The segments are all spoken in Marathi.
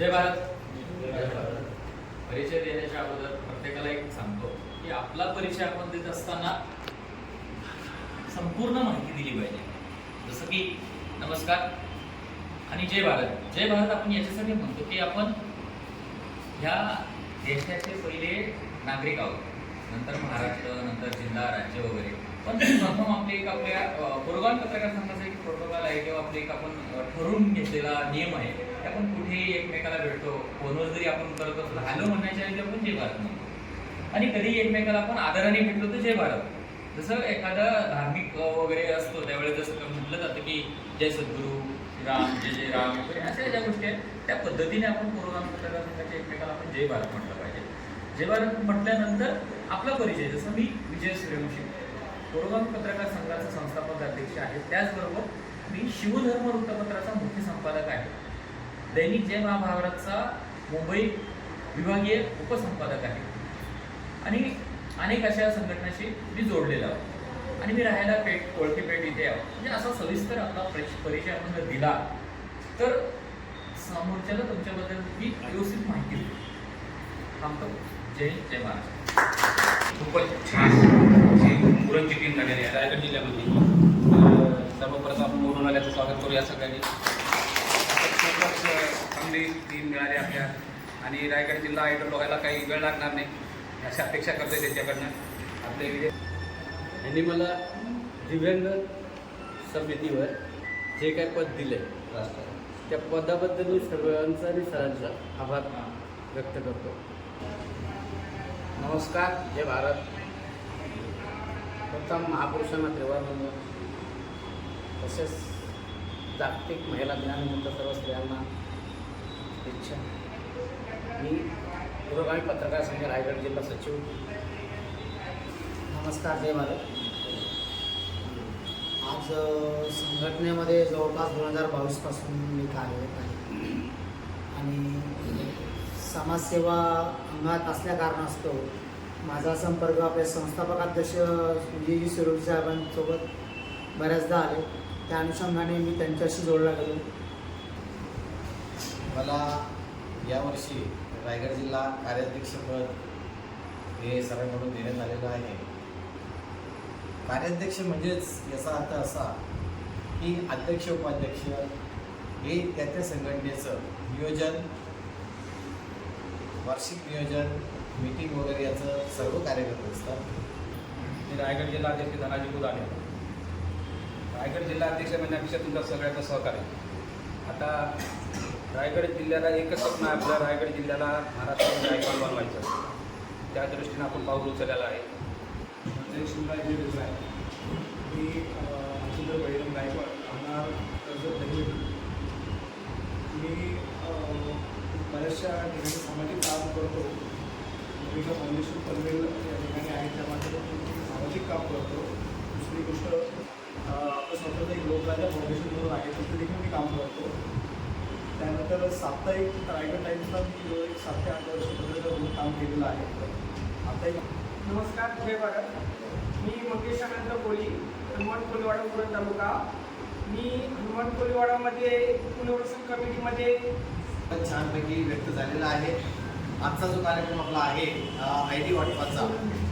जय भारत. परिचय देण्याच्या अगोदर प्रत्येकाला एक सांगतो की आपला परिचय आपण देत असताना संपूर्ण माहिती दिली पाहिजे. जसं की नमस्कार आणि जय भारत. जय भारत आपण याच्यासाठी म्हणतो की आपण ह्या देशाचे पहिले नागरिक आहोत. नंतर महाराष्ट्र नंतर जिल्हा राज्य वगैरे. पण प्रथम आपले एक आपल्या अ, पत्रकार संघाचा एक प्रोटोकॉल आहे किंवा आपले एक आपण ठरवून घेतलेला नियम आहे. की आपण कुठेही एकमेकाला भेटतो. फोनवर जरी आपण करत असलो हॅलो म्हणण्याच्या ऐवजी आपण जय भारत म्हणतो. आणि कधी एकमेकाला आपण आदराने भेटलो तर जय भारत. जसं एखादा धार्मिक वगैरे असतो त्यावेळेस जसं म्हटलं जातं की जय सद्गुरू राम जय जय राम वगैरे अशा ज्या गोष्टी आहेत त्या पद्धतीने आपण कोरोना संघाच्या एकमेकाला आपण जय भारत म्हटलं पाहिजे. जय भारत म्हटल्यानंतर आपला परिचय जसं मी विजय सूर्यवंशी कोरोना पत्रकार संघाचा संस्थापक अध्यक्ष आहे त्याचबरोबर मी शिवधर्म वृत्तपत्राचा मुख्य संपादक आहे. दैनिक जय महाभारतचा मुंबई विभागीय उपसंपादक आहे. आणि अनेक अशा संघटनाशी मी जोडलेलो आहोत. आणि मी राहायला पेठ कोळकेपेठ इथे आहोत. म्हणजे असा सविस्तर आपला परिच- परिचय आपण जर दिला तर समोरच्याला तुमच्याबद्दल ही व्यवस्थित माहिती देईल थांबतो. जय जय महाराष्ट्र. खूपच छान. अशी पुरणची टीम झालेली आहे रायगड जिल्ह्यामध्ये. सर्वप्रथम बोलून आल्याचं स्वागत करू या सगळ्यांनी. चांगली टीम मिळाली आपल्या. आणि रायगड जिल्हा आयडल व्हायला काही वेळ लागणार नाही अशी अपेक्षा करतोय त्यांच्याकडनं. आपले विजय. यांनी मला दिव्यांग समितीवर जे काय पद दिले त्या पदाबद्दल मी सर्वांचा आणि सरांचा आभार व्यक्त करतो. नमस्कार जय भारत. प्रथम महापुरुषांना त्रिवार तसेच जागतिक महिला दिनानिमित्त सर्व स्त्रियांना इच्छा मी पुरोगामी पत्रकार संघ रायगड जिल्हा सचिव. नमस्कार जय भारत आज संघटनेमध्ये जवळपास दोन हजार बावीसपासून मी कार्यरत आहे. आणि समाजसेवा अंगात असल्या कारणास्तव माझा संपर्क आपले संस्थापक अध्यक्ष विजयजी सुरवी साहेबांसोबत बऱ्याचदा आले. त्या अनुषंगाने मी त्यांच्याशी जोडला गेलो मला यावर्षी रायगड जिल्हा कार्याध्यक्षपद हे सगळ्यांकडून देण्यात आलेलं आहे. कार्याध्यक्ष म्हणजेच याचा अर्थ असा की अध्यक्ष उपाध्यक्ष हे त्या त्या संघटनेचं नियोजन वार्षिक नियोजन मीटिंग वगैरे याचं सर्व कार्य करत असतात. मी रायगड जिल्हा अध्यक्ष धनाजी बुदाणे रायगड जिल्हा अध्यक्ष म्हणण्यापेक्षा तुमचा सगळ्याचं सहकार्य आता रायगड जिल्ह्याला एकच स्वप्न आहे आपलं रायगड जिल्ह्याला महाराष्ट्रामध्ये आयकॉन बनवायचं. त्या दृष्टीने आपण पाऊल उचललेलं आहे. म्हणजे शिवराय जय आहे. मी अजिंक्य बैरम गायकवाड आमदार कर्जत नाही मी बऱ्याचशा ठिकाणी सामाजिक काम करतो. भूमिका फाउंडेशन पनवेल या ठिकाणी आहे त्या माध्यमातून मी सामाजिक काम करतो. दुसरी गोष्ट आपलं स्वतःचं एक लोकराजा फाउंडेशन म्हणून आहे तिथे देखील मी काम करतो. त्यानंतर साप्ताहिक रायगड टाईम्सला मी जवळ एक सात ते आठ वर्षापर्यंत म्हणून काम केलेलं आहे. आता एक नमस्कार जय भारत. मी मंगेश अनंत कोळी हनुमान कोळीवाडा पुरण तालुका. मी हनुमान कोळीवाडामध्ये पुनर्वसन कमिटीमध्ये छानपैकी व्यक्त झालेला आहे. आजचा जो कार्यक्रम आपला आहे आय डी वाटपाचा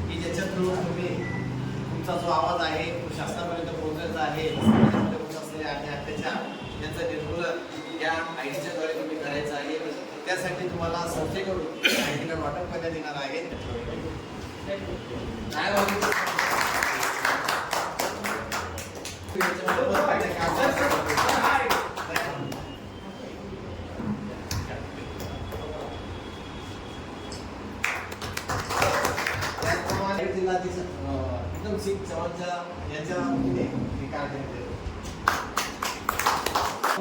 की ज्याच्या थ्रू तुम्ही तुमचा जो आवाज आहे तो शासनापर्यंत पोहोचायचा आहे समाजामध्ये होत असलेल्या अन्याय अत्याचार यांचं निर्मूलन या आय डीच्याद्वारे तुम्ही करायचं आहे. त्यासाठी तुम्हाला संस्थेकडून आय डीला वाटप करण्यात येणार आहे काय वाटतं? त्याचप्रमाणे जिल्हाधीश अं, एकदम सिंग चव्हाणच्या यांच्या वतीने हे कार्य देतो.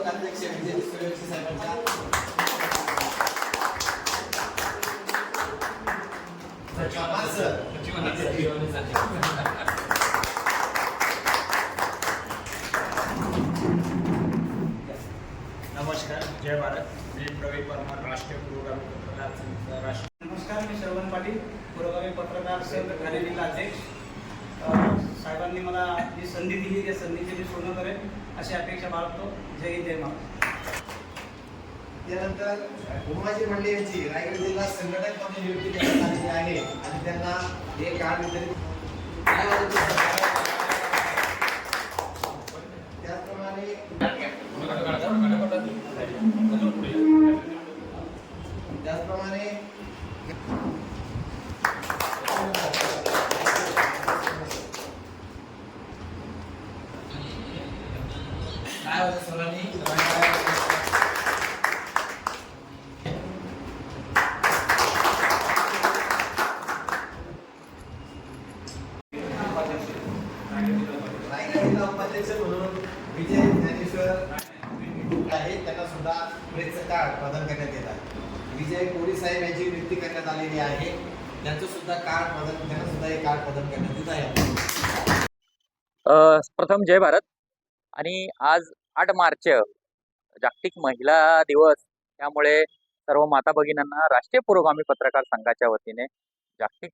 अध्यक्ष विजय सूर्यवंशी साहेबांच्या आभार, सर. नमस्कार जय भारत. मी प्रवीण परमार राष्ट्रीय पुरोगामी पत्रकार संघ राष्ट्र नमस्कार मी श्रवण पाटील पुरोगामी पत्रकार संघ ठाणे जिल्हा अध्यक्ष साहेबांनी मला जी संधी दिली त्या संधीचे मी पूर्ण करेन अशी अपेक्षा बाळगतो. जय हिंद जय महाराष्ट्र. त्यानंतर उमाजी मंडे यांची रायगड जिल्हा संघटक म्हणून नियुक्ती करण्यात आलेली आहे. आणि त्यांना हे कार्ड वितरित त्याचप्रमाणे त्याचप्रमाणे काय होतं सर्वांनी रायगड जिल्हा उपाध्यक्ष म्हणून विजय ज्ञानेश्वर आहेत त्यांना सुद्धा प्रेसचं कार्ड प्रदान करण्यात येत आहे. विजय कोळी साहेब यांची नियुक्ती करण्यात आलेली आहे. त्यांचं सुद्धा कार्ड प्रदान त्यांना सुद्धा हे कार्ड प्रदान करण्यात येत आहे. प्रथम जय भारत. आणि आज आठ मार्च जागतिक महिला दिवस. त्यामुळे सर्व माता भगिनींना राष्ट्रीय पुरोगामी पत्रकार संघाच्या वतीने जागतिक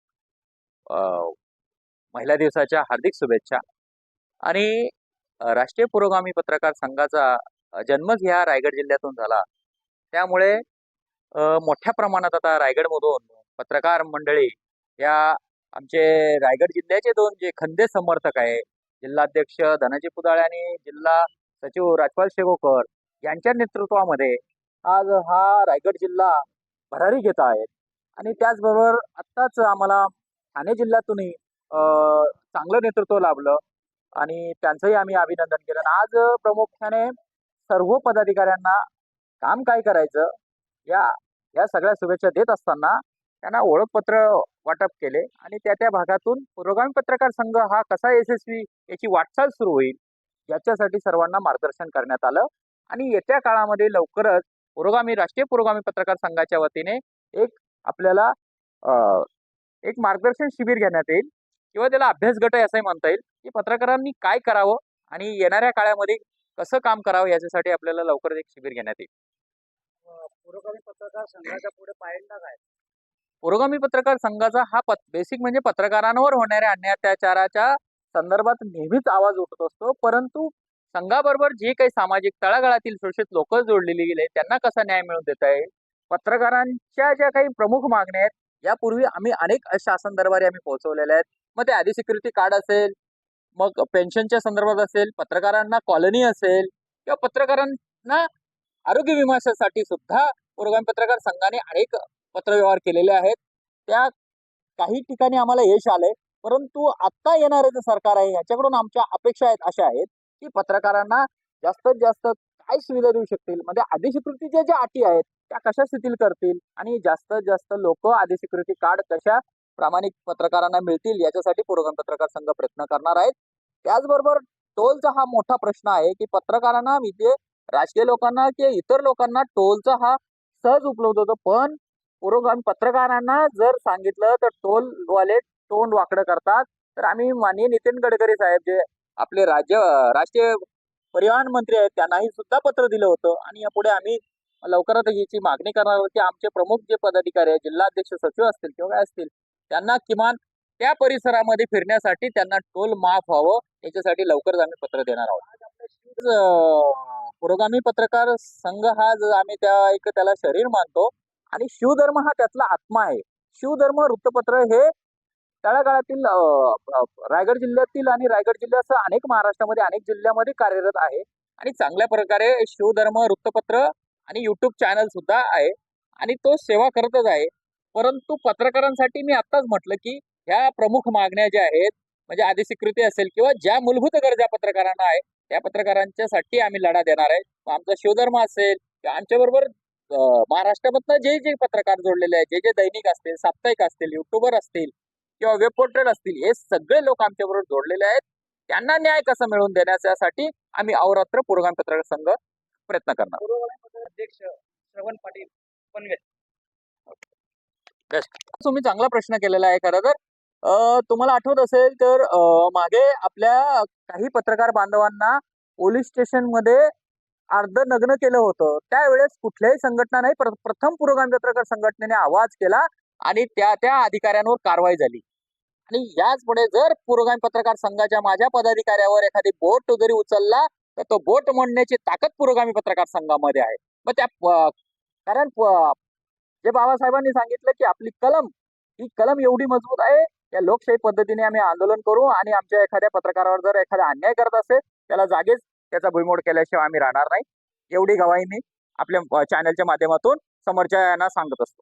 महिला दिवसाच्या हार्दिक शुभेच्छा. आणि राष्ट्रीय पुरोगामी पत्रकार संघाचा जन्मच ह्या रायगड जिल्ह्यातून झाला. त्यामुळे मोठ्या प्रमाणात आता रायगडमधून पत्रकार मंडळी या आमचे रायगड जिल्ह्याचे दोन जे खंदे समर्थक आहे जिल्हाध्यक्ष धनाजी पुदाळे आणि जिल्हा सचिव राजपाल शेगोकर यांच्या नेतृत्वामध्ये आज हा रायगड जिल्हा भरारी घेत आहे आणि त्याचबरोबर आत्ताच आम्हाला ठाणे जिल्ह्यातूनही अ, चांगलं नेतृत्व लाभलं आणि त्यांचंही आम्ही अभिनंदन केलं. आणि आज प्रामुख्याने सर्व पदाधिकाऱ्यांना काम काय करायचं या या सगळ्या शुभेच्छा देत असताना त्यांना ओळखपत्र वाटप केले आणि त्या त्या भागातून पुरोगामी पत्रकार संघ हा कसा यशस्वी याची वाटचाल सुरू होईल याच्यासाठी सर्वांना मार्गदर्शन करण्यात आलं. आणि येत्या काळामध्ये लवकरच पुरोगामी राष्ट्रीय पुरोगामी पत्रकार संघाच्या वतीने एक आपल्याला एक मार्गदर्शन शिबिर घेण्यात येईल किंवा त्याला अभ्यास गट असंही म्हणता येईल की पत्रकारांनी काय करावं आणि येणाऱ्या काळामध्ये कसं काम करावं याच्यासाठी आपल्याला लवकरच एक शिबिर घेण्यात येईल. पुरोगामी पत्रकार संघाच्या पुढे काय? पुरोगामी पत्रकार संघाचा हा पत बेसिक म्हणजे पत्रकारांवर होणाऱ्या अन्याय अत्याचाराच्या संदर्भात नेहमीच आवाज उठत असतो. परंतु संघाबरोबर जे काही सामाजिक तळागाळातील शोषित लोक जोडलेली गेले त्यांना कसा न्याय मिळवून देता येईल? पत्रकारांच्या ज्या काही प्रमुख मागण्या आहेत यापूर्वी आम्ही अनेक शासन दरबारी आम्ही पोहोचवलेल्या आहेत. मग ते आधी सिक्युरिटी कार्ड असेल मग पेन्शनच्या संदर्भात असेल पत्रकारांना कॉलनी असेल किंवा पत्रकारांना आरोग्य विम्यासाठी सुद्धा पुरोगामी पत्रकार संघाने अनेक पत्रव्यवहार केलेले आहेत. त्या काही ठिकाणी आम्हाला यश आलंय परंतु आत्ता येणारे जे सरकार आहे याच्याकडून आमच्या अपेक्षा आहेत अशा आहेत की पत्रकारांना जास्तीत जास्त काय सुविधा देऊ शकतील? म्हणजे अधिस्वीकृतीच्या ज्या अटी आहेत त्या कशा शिथिल करतील? आणि जास्तीत जास्त लोक अधिस्वीकृती कार्ड कशा प्रामाणिक पत्रकारांना मिळतील याच्यासाठी पुरोगामी पत्रकार संघ प्रयत्न करणार आहेत. त्याचबरोबर टोलचा हा मोठा प्रश्न आहे की पत्रकारांना म्हणजे राजकीय लोकांना किंवा इतर लोकांना टोलचा हा सहज उपलब्ध होतो. पण पुरोगामी पत्रकारांना जर सांगितलं तर टोलवाले तोंड वाकडं करतात. तर आम्ही माननीय नितीन गडकरी साहेब जे आपले राज्य राष्ट्रीय परिवहन मंत्री आहेत त्यांनाही सुद्धा पत्र दिलं होतं. आणि यापुढे आम्ही लवकरात याची मागणी करणार आहोत की आमचे प्रमुख जे पदाधिकारी आहेत जिल्हाध्यक्ष सचिव असतील किंवा काय असतील त्यांना किमान त्या परिसरामध्ये फिरण्यासाठी त्यांना टोल माफ व्हावं याच्यासाठी लवकरच आम्ही पत्र देणार आहोत. पुरोगामी पत्रकार संघ हा आम्ही त्या एक त्याला शरीर मानतो आणि शिवधर्म हा त्यातला आत्मा आहे. शिवधर्म वृत्तपत्र हे तळागाळातील रायगड जिल्ह्यातील आणि रायगड जिल्ह्यासह अनेक महाराष्ट्रामध्ये अनेक जिल्ह्यामध्ये कार्यरत आहे. आणि चांगल्या प्रकारे शिवधर्म वृत्तपत्र आणि युट्यूब चॅनल सुद्धा आहे. आणि तो सेवा करतच आहे. परंतु पत्रकारांसाठी मी आत्ताच म्हटलं की ह्या प्रमुख मागण्या ज्या आहेत म्हणजे आधी स्वीकृती असेल किंवा ज्या मूलभूत गरजा पत्रकारांना आहे त्या पत्रकारांच्यासाठी आम्ही लढा देणार आहे. आमचा शिवधर्म असेल किंवा आमच्याबरोबर महाराष्ट्रामधनं जे जे पत्रकार जोडलेले आहेत जे जे दैनिक असतील साप्ताहिक असतील युट्यूबर असतील किंवा वेब पोर्टल असतील हे सगळे लोक आमच्याबरोबर जोडलेले आहेत. त्यांना न्याय कसा मिळवून देण्यासाठी आम्ही अवरात्र पुरोगामी पत्रकार संघ प्रयत्न करणार. अध्यक्ष श्रवण पाटील पनवेल. तुम्ही चांगला प्रश्न केलेला आहे खरं तर. अं, तुम्हाला आठवत असेल तर मागे आपल्या काही पत्रकार बांधवांना पोलीस स्टेशनमध्ये अर्ध नग्न केलं होतं. त्यावेळेस कुठल्याही संघटना नाही प्रथम पुरोगामी पत्रकार संघटनेने आवाज केला आणि त्या त्या अधिकाऱ्यांवर कारवाई झाली. आणि याच पुढे जर पुरोगामी पत्रकार संघाच्या माझ्या पदाधिकाऱ्यावर एखादी बोट जरी उचलला तर तो बोट म्हणण्याची ताकद पुरोगामी पत्रकार संघामध्ये आहे. मग त्या कारण जे बाबासाहेबांनी सांगितलं की आपली कलम ही कलम एवढी मजबूत आहे या लोकशाही पद्धतीने आम्ही आंदोलन करू आणि आमच्या एखाद्या पत्रकारावर जर एखादा अन्याय करत असेल त्याला जागेच त्याचा भुईमोड केल्याशिवाय आम्ही राहणार नाही. एवढी गवाही मी आपल्या चॅनलच्या माध्यमातून समोरच्या यांना सांगत असतो.